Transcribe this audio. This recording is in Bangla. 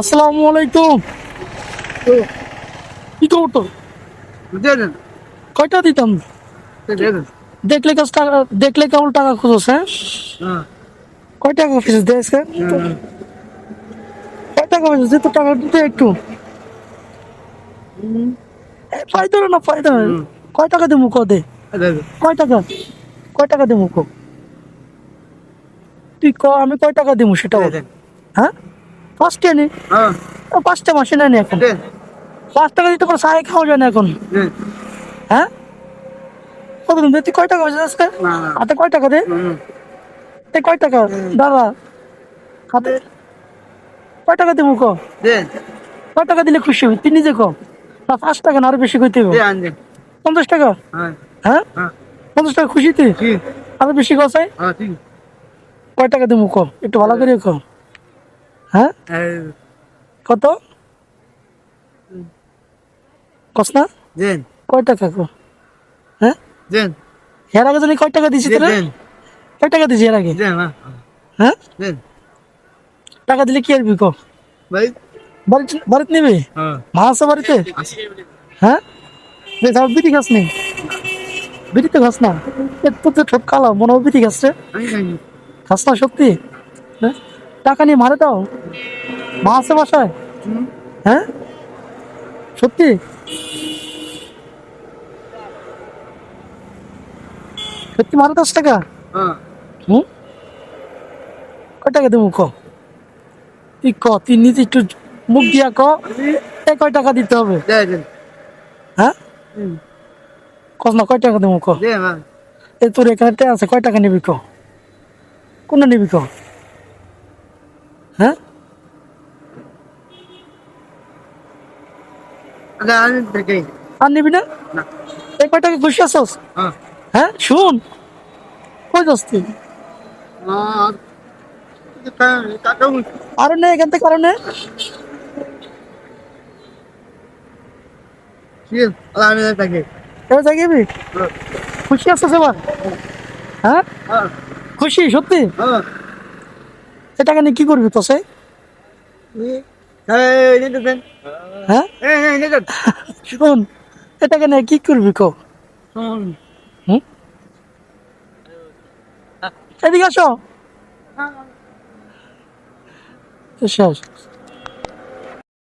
আসসালামু আলাইকুম। কি খবর তোর? কয়টা দিতাম? দেখলে দেখলে কেবল টাকা খুঁজোস হ্যাঁ? হ্যাঁ। কয় টাকা অফিস দেয় কয় টাকা দে তো টাকা দিতে একটু। পাইতো না পাইতো না কয় টাকা দেবো ক দে। কয় টাকা? কয় টাকা দেবো ক? তুই ক আমি কয় টাকা দেবো সেটা। হ্যাঁ? পাঁচটা নে হ্যাঁ। পাঁচটা মাসে নেই এখন। পাঁচ টাকা দিতে পারে সাড়ে খাওয়া যায় না এখন। হ্যাঁ? কত দিন তুই কয় টাকা হয়েছে আজকে? হাতে কয় টাকা দে? এ কয় টাকা? দাদা। হাতে কয় টাকা দেবো ক? কয় টাকা দিলে খুশি হবে? তুই নিজে ক। না পাঁচ টাকা না আরও বেশি কইতে হবে পঞ্চাশ টাকা? হ্যাঁ। হ্যাঁ? হ্যাঁ। পঞ্চাশ টাকা খুশি তুই? ঠিক আরও বেশি কসাই হ্যাঁ কয় টাকা দেবো ক? একটু ভালো করে ক? হ্যাঁ? কত? কস না কয় টাকা ক হ্যাঁ? এর আগে তুমি কয় টাকা দিছি তোরা কয় টাকা দিছি এর আগে? হ্যাঁ। হ্যাঁ? টাকা দিলে কি আরবি ক? ভাই বাড়িতে বাড়িতে নেবে? হ্যাঁ। মা আছে বাড়িতে? হ্যাঁ? বিড়ি খাস নেই বিড়ি তো খাস না। এ তো ঠোঁট কালো মনে হয় বিড়ি খাস রে খাস না সত্যি? হ্যাঁ? টাকা নিয়ে মারে দাও। মা আছে বাসায়? হ্যাঁ? সত্যি? সত্যি মারে দশ টাকা হ্যাঁ। হুম? কয় টাকা দেবো ক? তুই ক তুই নিজে একটু মুখ দিয়া ক এ কয় টাকা দিতে হবে? হ্যাঁ? কস না কয় টাকা দেবো ক? এ তোর এখানে আছে কয় টাকা নিবি ক? কোন নিবি ক? আরে নিবি না? না। এই কয় টাকা খুশি আছস? হ্যাঁ। হ্যাঁ শুন। কই যাস তুই? আর নে এখান থেকে আরও নে। জাগিবি খুশি আছস এবার? হ্যাঁ? হ্যাঁ। খুশি সত্যি? হ্যাঁ। এ টাকা নিয়ে কি করবি তো সে হ্যাঁ? শুন এ টাকা কি করবি ক এদিকে আসো। শেষ